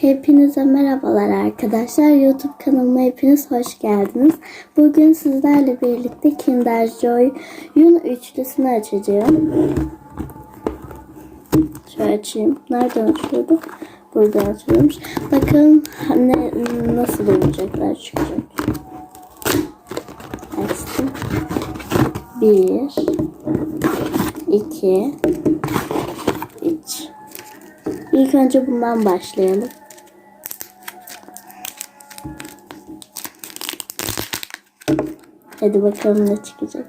Hepinize merhabalar arkadaşlar. YouTube kanalıma hepiniz hoş geldiniz. Bugün sizlerle birlikte Kinder Joy'un üçlüsünü açacağım. Şöyle açayım. Nereden açıyordu? Buradan açıyormuş. Bakalım ne, nasıl oyuncaklar çıkacak. Açtım. Bir, iki, üç. İlk önce bundan başlayalım. Hadi bakalım ne çıkacak.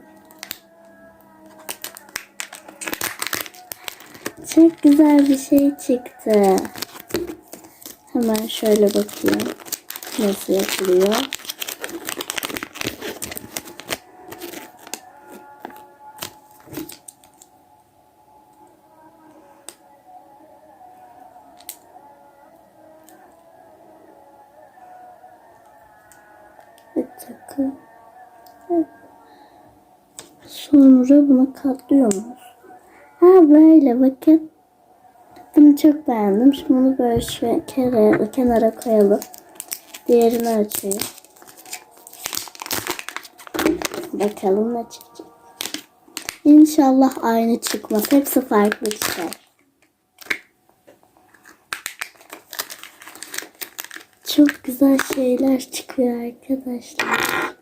Çok güzel bir şey çıktı. Hemen şöyle bakayım. Nasıl yapılıyor. Takı. Sonra bunu katlıyor muyuz? Ha böyle bakın. Bunu çok beğendim. Şimdi bunu böyle şu kenara, kenara koyalım. Diğerini açayım. Bakalım ne çıkacak. İnşallah aynı çıkmaz. Hepsi farklı çıkar. Çok güzel şeyler çıkıyor arkadaşlar.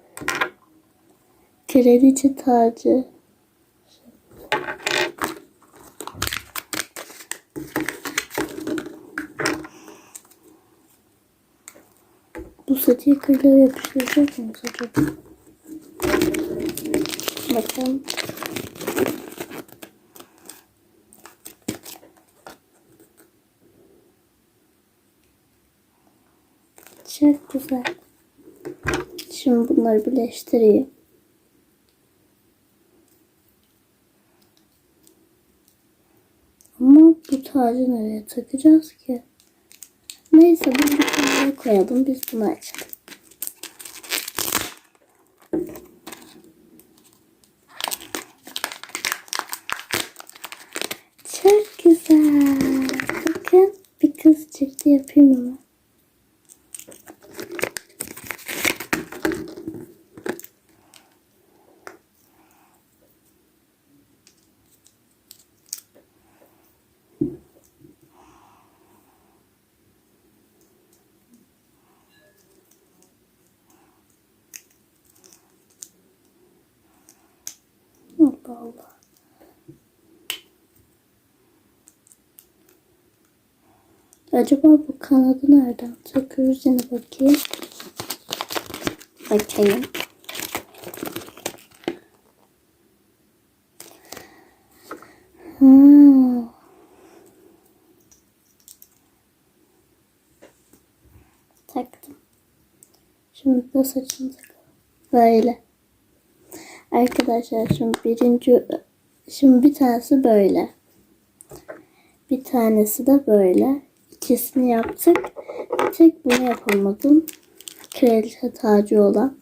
Kraliçe tacı. Bu stikerleri yapıştıracak mıyız acaba? Bakın. Çok güzel. Şimdi bunları birleştireyim. Bu tacı nereye takacağız ki? Neyse bunu bir kenara koyalım. Biz bunu açalım. Çok güzel. Bakın bir kız çıktı yapayım ama. Allah. Acaba bu kanadı nereden takıyoruz yine bakayım. Bakayım. Hmm. Taktım. Şimdi de saçını takalım. Böyle. Arkadaşlar şimdi birinci şimdi bir tanesi böyle. Bir tanesi de böyle. İkisini yaptık. Tek bunu yapamadım. Kraliçe tacı olan.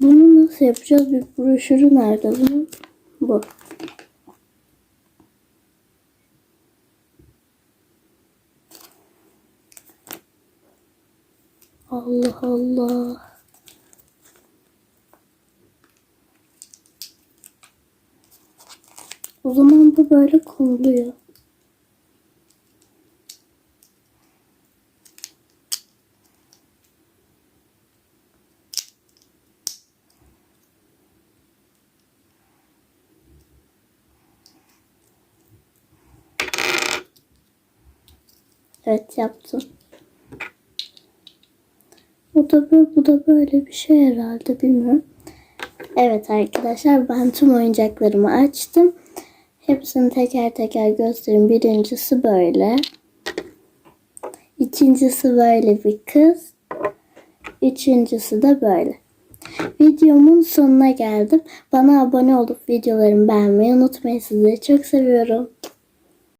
Bunu nasıl yapacağız? Bir broşürü nerede bunun? Bu. Allah Allah. O zaman bu böyle konuluyor. Evet yaptım. Bu da böyle, bu da böyle bir şey herhalde bilmiyorum. Evet arkadaşlar ben tüm oyuncaklarımı açtım. Hepsini teker teker göstereyim. Birincisi böyle. İkincisi böyle bir kız. Üçüncüsü de böyle. Videomun sonuna geldim. Bana abone olup videolarımı beğenmeyi unutmayın. Sizleri çok seviyorum.